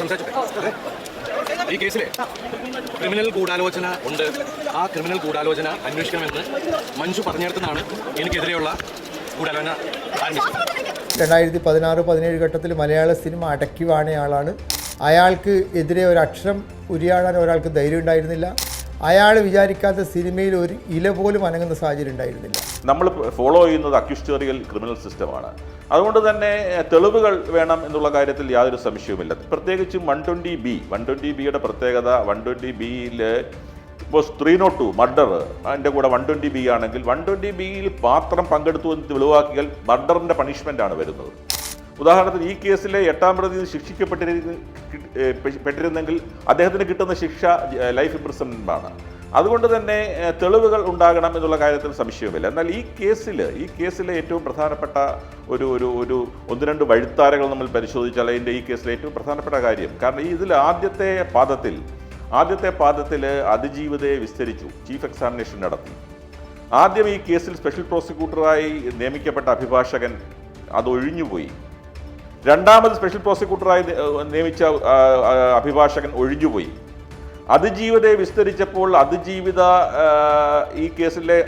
സംസാരിച്ചോട്ടെ? ഈ കേസിലെ ക്രിമിനൽ ഗൂഢാലോചന ഉണ്ട്. ആ ക്രിമിനൽ ഗൂഢാലോചന അന്വേഷിക്കണമെന്ന് മഞ്ജു പറഞ്ഞിടത്തുനിന്നാണ് എനിക്കെതിരെയുള്ള ഗൂഢാലോചന ആരംഭിച്ചത് രണ്ടായിരത്തി പതിനാറ് പതിനേഴ് ഘട്ടത്തിൽ മലയാള സിനിമ അടക്കി വാണയാളാണ് അയാൾക്ക് എതിരെ ഒരു അക്ഷരം ഉരിയാടാൻ ഒരാൾക്ക് ധൈര്യം ഉണ്ടായിരുന്നില്ല. അയാൾ വിചാരിക്കാത്ത സിനിമയിൽ ഒരു ഇല പോലും അനങ്ങുന്ന സാഹചര്യം ഉണ്ടായിരുന്നില്ല. നമ്മൾ ഫോളോ ചെയ്യുന്നത് അക്യൂസ്റ്റേറിയൽ ക്രിമിനൽ സിസ്റ്റമാണ് അതുകൊണ്ട് തന്നെ തെളിവുകൾ വേണം എന്നുള്ള കാര്യത്തിൽ യാതൊരു സംശയവുമില്ല. പ്രത്യേകിച്ച് one twenty B one twenty ബിയുടെ പ്രത്യേകത വൺ ട്വന്റി ബിയിൽ ഇപ്പോൾ ത്രീ നോട്ട് ടു മർഡർ അതിന്റെ കൂടെ വൺ ട്വന്റി ബി ആണെങ്കിൽ വൺ ട്വന്റി ബിയിൽ പാത്രം പങ്കെടുത്തു എന്ന് വെളിവാക്കിയാൽ മർഡറിന്റെ ആണ് വരുന്നത്. ഉദാഹരണത്തിന് ഈ കേസിലെ എട്ടാം പ്രതി ശിക്ഷിക്കപ്പെട്ടിരുന്ന പെട്ടിരുന്നെങ്കിൽ അദ്ദേഹത്തിന് കിട്ടുന്ന ശിക്ഷ ലൈഫ് ഇംപ്രിസൺമെന്റ് ആണ്. അതുകൊണ്ട് തന്നെ തെളിവുകൾ ഉണ്ടാകണം എന്നുള്ള കാര്യത്തിൽ സംശയവുമില്ല. എന്നാൽ ഈ കേസിൽ ഈ കേസിലെ ഏറ്റവും പ്രധാനപ്പെട്ട ഒരു ഒരു ഒരു ഒന്ന് രണ്ട് വഴിത്താരകൾ നമ്മൾ പരിശോധിച്ചാൽ അതിന്റെ ഈ കേസിലെ ഏറ്റവും പ്രധാനപ്പെട്ട കാര്യം. കാരണം ഈ ഇതിൽ ആദ്യത്തെ പാദത്തിൽ ആദ്യത്തെ പാദത്തിൽ അതിജീവിതയെ വിസ്തരിച്ചു ചീഫ് എക്സാമിനേഷൻ നടത്തി. ആദ്യം ഈ കേസിൽ സ്പെഷ്യൽ പ്രോസിക്യൂട്ടറായി നിയമിക്കപ്പെട്ട അഭിഭാഷകൻ അത് ഒഴിഞ്ഞുപോയി. രണ്ടാമത് സ്പെഷ്യൽ പ്രോസിക്യൂട്ടറായി നിയമിച്ച അഭിഭാഷകൻ ഒഴിഞ്ഞുപോയി. അതിജീവിതയെ വിസ്തരിച്ചപ്പോൾ അതിജീവിത ഈ കേസിലെ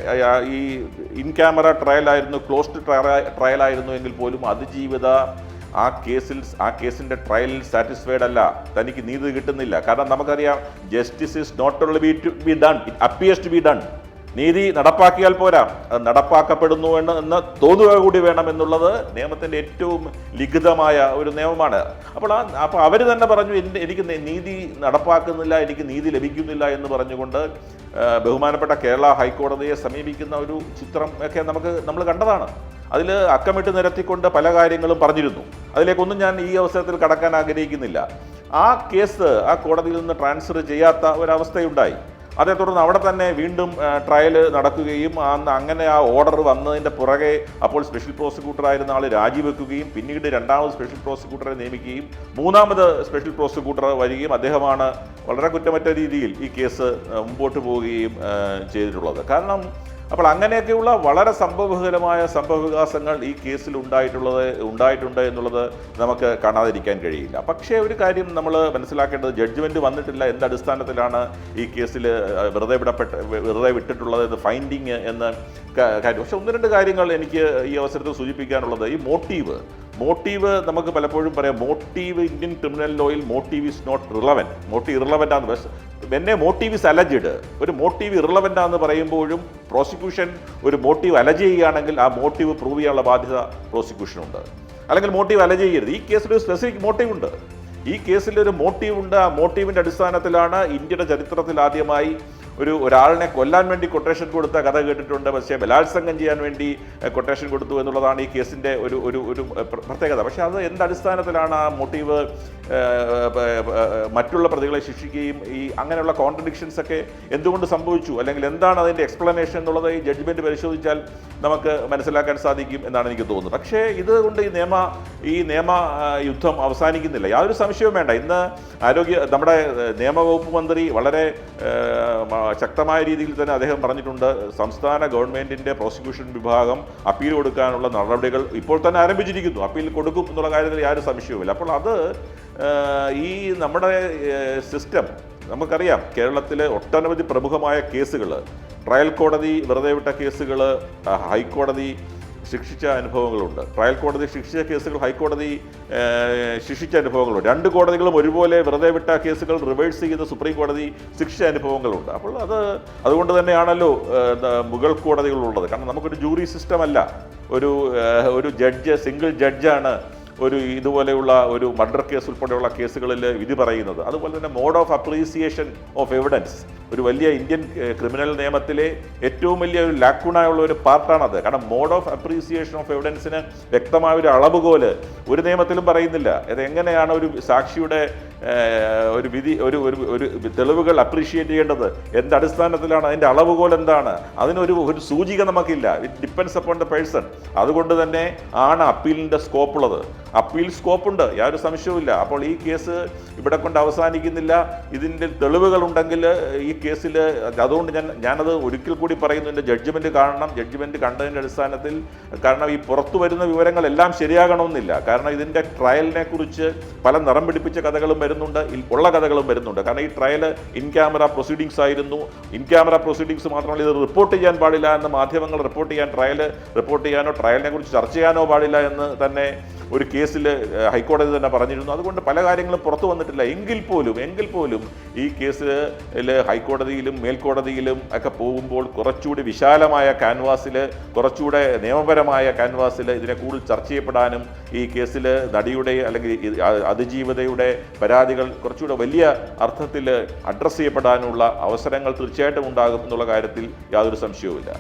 ഈ ഇൻ ക്യാമറ ട്രയലായിരുന്നു ക്ലോസ്ഡ് ട്രയൽ ആയിരുന്നു എങ്കിൽ പോലും അതിജീവിത ആ കേസിൽ ആ കേസിന്റെ ട്രയലിൽ സാറ്റിസ്ഫൈഡ് അല്ല. തനിക്ക് നീതി കിട്ടുന്നില്ല. കാരണം നമുക്കറിയാം justice is not only be to be done it appears to be done നീതി നടപ്പാക്കിയാൽ പോരാ. അത് നടപ്പാക്കപ്പെടുന്നു എന്ന് എന്ന് തോന്നുക കൂടി വേണം എന്നുള്ളത് നിയമത്തിന്റെ ഏറ്റവും ലിഖിതമായ ഒരു നിയമമാണ്. അപ്പോൾ ആ അപ്പോൾ അവർ തന്നെ പറഞ്ഞു "എന്റെ- എനിക്ക് നീതി നടപ്പാക്കുന്നില്ല എനിക്ക് നീതി ലഭിക്കുന്നില്ല എന്ന് പറഞ്ഞുകൊണ്ട് ബഹുമാനപ്പെട്ട കേരള ഹൈക്കോടതിയെ സമീപിക്കുന്ന ഒരു ചിത്രം ഒക്കെ നമുക്ക് നമ്മൾ കണ്ടതാണ്. അതിൽ അക്കമിട്ട് നിരത്തിക്കൊണ്ട് പല കാര്യങ്ങളും പറഞ്ഞിരുന്നു. അതിലേക്കൊന്നും ഞാൻ ഈ അവസരത്തിൽ കടക്കാൻ ആഗ്രഹിക്കുന്നില്ല. ആ കേസ് ആ കോടതിയിൽ നിന്ന് ട്രാൻസ്ഫർ ചെയ്യാത്ത ഒരവസ്ഥയുണ്ടായി. അതേ തുടർന്ന് അവിടെ തന്നെ വീണ്ടും ട്രയൽ നടക്കുകയും അന്ന് അങ്ങനെ ആ ഓർഡർ വന്നതിന്റെ പുറകെ അപ്പോൾ സ്പെഷ്യൽ പ്രോസിക്യൂട്ടറായിരുന്ന ആൾ രാജിവെക്കുകയും പിന്നീട് രണ്ടാമത് സ്പെഷ്യൽ പ്രോസിക്യൂട്ടറെ നിയമിക്കുകയും മൂന്നാമത് സ്പെഷ്യൽ പ്രോസിക്യൂട്ടർ വരികയും അദ്ദേഹമാണ് വളരെ കുറ്റമറ്റ രീതിയിൽ ഈ കേസ് മുമ്പോട്ട് പോവുകയും ചെയ്തിട്ടുള്ളത്. കാരണം അപ്പോൾ അങ്ങനെയൊക്കെയുള്ള വളരെ സംഭവബഹുലമായ സംഭവവികാസങ്ങൾ ഈ കേസിൽ ഉണ്ടായിട്ടുള്ളത് ഉണ്ടായിട്ടുണ്ട് എന്നുള്ളത് നമുക്ക് കാണാതിരിക്കാൻ കഴിയില്ല. പക്ഷേ ഒരു കാര്യം നമ്മൾ മനസ്സിലാക്കേണ്ടത് ജഡ്ജ്മെന്റ് വന്നിട്ടില്ല എന്ത് അടിസ്ഥാനത്തിലാണ് ഈ കേസിൽ വെറുതെ വിടപ്പെട്ട് വെറുതെ വിട്ടിട്ടുള്ളത് എന്ന് ഫൈൻഡിങ് എന്ന കാര്യം. പക്ഷേ ഒന്ന് രണ്ട് കാര്യങ്ങൾ എനിക്ക് ഈ അവസരത്തിൽ സൂചിപ്പിക്കാനുള്ളത്. ഈ മോട്ടീവ് മോട്ടീവ് നമുക്ക് പലപ്പോഴും പറയാം motive Indian criminal ലോയിൽ motive is not relevant. Motive irrelevant ആണ് എന്നെ മോട്ടീവ് ഇസ് അലജഡ് ഒരു മോട്ടീവ് ഇറിലവന്റ് ആണെന്ന് പറയുമ്പോഴും പ്രോസിക്യൂഷൻ ഒരു മോട്ടീവ് അലജ് ചെയ്യുകയാണെങ്കിൽ ആ മോട്ടീവ് പ്രൂവ് ചെയ്യാനുള്ള ബാധ്യത പ്രോസിക്യൂഷനുണ്ട് അല്ലെങ്കിൽ മോട്ടീവ് അലജ് ചെയ്യരുത്. ഈ കേസിൽ ഒരു സ്പെസിഫിക് മോട്ടീവ് ഉണ്ട്. ഈ കേസിൽ ഒരു മോട്ടീവ് ഉണ്ട്. ആ മോട്ടീവിന്റെ അടിസ്ഥാനത്തിലാണ് ഇന്ത്യയുടെ ചരിത്രത്തിൽ ആദ്യമായി ഒരു ഒരാളിനെ കൊല്ലാൻ വേണ്ടി കൊട്ടേഷൻ കൊടുത്ത കഥ കേട്ടിട്ടുണ്ട്. പക്ഷേ ബലാത്സംഗം ചെയ്യാൻ വേണ്ടി കൊട്ടേഷൻ കൊടുത്തു എന്നുള്ളതാണ് ഈ കേസിന്റെ ഒരു ഒരു ഒരു പ്രത്യേകത. പക്ഷേ അത് എന്ത് അടിസ്ഥാനത്തിലാണ് ആ മോട്ടീവ് മറ്റുള്ള പ്രതികളെ ശിക്ഷിക്കുകയും ഈ അങ്ങനെയുള്ള കോൺട്രഡിക്ഷൻസ് ഒക്കെ എന്തുകൊണ്ട് സംഭവിച്ചു? അല്ലെങ്കിൽ എന്താണ് അതിന്റെ എക്സ്പ്ലനേഷൻ എന്നുള്ളത് ഈ ജഡ്ജ്മെന്റ് പരിശോധിച്ചാൽ നമുക്ക് മനസ്സിലാക്കാൻ സാധിക്കും എന്നാണ് എനിക്ക് തോന്നുന്നത്. പക്ഷേ ഇതുകൊണ്ട് ഈ നിയമ ഈ നിയമ യുദ്ധം അവസാനിക്കുന്നില്ല. യാതൊരു സംശയവും വേണ്ട. ഇന്ന് ആരോഗ്യ നമ്മുടെ നിയമവകുപ്പ് മന്ത്രി വളരെ ശക്തമായ രീതിയിൽ തന്നെ അദ്ദേഹം പറഞ്ഞിട്ടുണ്ട് സംസ്ഥാന ഗവൺമെന്റിന്റെ പ്രോസിക്യൂഷൻ വിഭാഗം അപ്പീൽ കൊടുക്കാനുള്ള നടപടികൾ ഇപ്പോൾ തന്നെ ആരംഭിച്ചിരിക്കുന്നു. അപ്പീൽ കൊടുക്കും എന്നുള്ള കാര്യത്തിൽ യാതൊരു സംശയവുമില്ല. അപ്പോൾ അത് ഈ നമ്മുടെ സിസ്റ്റം നമുക്കറിയാം കേരളത്തിലെ ഒട്ടനവധി പ്രമുഖമായ കേസുകൾ ട്രയൽ കോടതി വെറുതെ വിട്ട കേസുകൾ ഹൈക്കോടതി ശിക്ഷിച്ച അനുഭവങ്ങളുണ്ട്. ട്രയൽ കോടതി ശിക്ഷിച്ച കേസുകൾ ഹൈക്കോടതി ശിക്ഷിച്ച അനുഭവങ്ങളുണ്ട്. രണ്ട് കോടതികളും ഒരുപോലെ വെറുതെ വിട്ട കേസുകൾ റിവേഴ്സ് ചെയ്യുന്ന സുപ്രീം കോടതി ശിക്ഷിച്ച അനുഭവങ്ങളുണ്ട്. അപ്പോൾ അത് അതുകൊണ്ട് തന്നെയാണല്ലോ മുഗൾ കോടതികളുള്ളത്. കാരണം നമുക്കൊരു ജൂറി സിസ്റ്റം അല്ല ഒരു ഒരു ജഡ്ജ് സിംഗിൾ ജഡ്ജാണ് ഒരു ഇതുപോലെയുള്ള ഒരു മർഡർ കേസ് ഉൾപ്പെടെയുള്ള കേസുകളിൽ വിധി പറയുന്നത്. അതുപോലെ തന്നെ mode of appreciation of evidence. ഒരു വലിയ ഇന്ത്യൻ ക്രിമിനൽ നിയമത്തിലെ ഏറ്റവും വലിയ ഒരു ലാക്കുണായുള്ള ഒരു പാർട്ടാണത്. കാരണം മോഡ് ഓഫ് അപ്രീസിയേഷൻ ഓഫ് എവിഡൻസിന് വ്യക്തമായ ഒരു അളവുകോൽ ഒരു നിയമത്തിലും പറയുന്നില്ല. ഇത് എങ്ങനെയാണ് ഒരു സാക്ഷിയുടെ ഒരു വിധി ഒരു ഒരു തെളിവുകൾ അപ്രീഷിയേറ്റ് ചെയ്യേണ്ടത്? എന്ത് അടിസ്ഥാനത്തിലാണ് അതിന്റെ അളവുകോൽ എന്താണ്? അതിനൊരു ഒരു സൂചിക നമുക്കില്ല. It depends upon the person അതുകൊണ്ട് തന്നെ ആണ് അപ്പീലിന്റെ സ്കോപ്പ് ഉള്ളത്. അപ്പീൽ സ്കോപ്പുണ്ട്. യാതൊരു സംശയവുമില്ല. അപ്പോൾ ഈ കേസ് ഇവിടെ കൊണ്ട് അവസാനിക്കുന്നില്ല. ഇതിന്റെ തെളിവുകൾ ഉണ്ടെങ്കിൽ ഈ കേസിൽ അതുകൊണ്ട് ഞാൻ ഞാനത് ഒരിക്കൽ കൂടി പറയുന്നു. എന്റെ ജഡ്ജ്മെന്റ് കാണണം. ജഡ്ജ്മെന്റ് കണ്ടതിന്റെ അടിസ്ഥാനത്തിൽ കാരണം ഈ പുറത്തു വരുന്ന വിവരങ്ങളെല്ലാം ശരിയാകണമെന്നില്ല. കാരണം ഇതിന്റെ ട്രയലിനെ കുറിച്ച് പല നിറം പിടിപ്പിച്ച കഥകളും വരുന്നുണ്ട്. ഉള്ള കഥകളും വരുന്നുണ്ട്. കാരണം ഈ ട്രയൽ ഇൻ ക്യാമറ പ്രൊസീഡിങ്സ് ആയിരുന്നു. ഇൻ ക്യാമറ പ്രൊസീഡിങ്സ് മാത്രമല്ല ഇത് റിപ്പോർട്ട് ചെയ്യാൻ പാടില്ല എന്ന് മാധ്യമങ്ങൾ റിപ്പോർട്ട് ചെയ്യാൻ ട്രയൽ റിപ്പോർട്ട് ചെയ്യാനോ ട്രയലിനെ കുറിച്ച് ചർച്ച ചെയ്യാനോ പാടില്ല എന്ന് തന്നെ ഒരു കേസിൽ ഹൈക്കോടതി തന്നെ പറഞ്ഞിരുന്നു. അതുകൊണ്ട് പല കാര്യങ്ങളും പുറത്തു വന്നിട്ടില്ല. എങ്കിൽ പോലും എങ്കിൽ പോലും ഈ കേസിൽ ഹൈക്കോടതിയിലും മേൽക്കോടതിയിലും ഒക്കെ പോകുമ്പോൾ കുറച്ചുകൂടി വിശാലമായ ക്യാൻവാസിൽ കുറച്ചുകൂടെ നിയമപരമായ ക്യാൻവാസിൽ ഇതിനെ കൂടുതൽ ചർച്ച ചെയ്യപ്പെടാനും ഈ കേസിൽ നടിയുടെ അല്ലെങ്കിൽ അതിജീവിതയുടെ പരാതികൾ കുറച്ചുകൂടെ വലിയ അർത്ഥത്തിൽ അഡ്രസ്സ് ചെയ്യപ്പെടാനുള്ള അവസരങ്ങൾ തീർച്ചയായിട്ടും ഉണ്ടാകും എന്നുള്ള കാര്യത്തിൽ യാതൊരു സംശയവുമില്ല.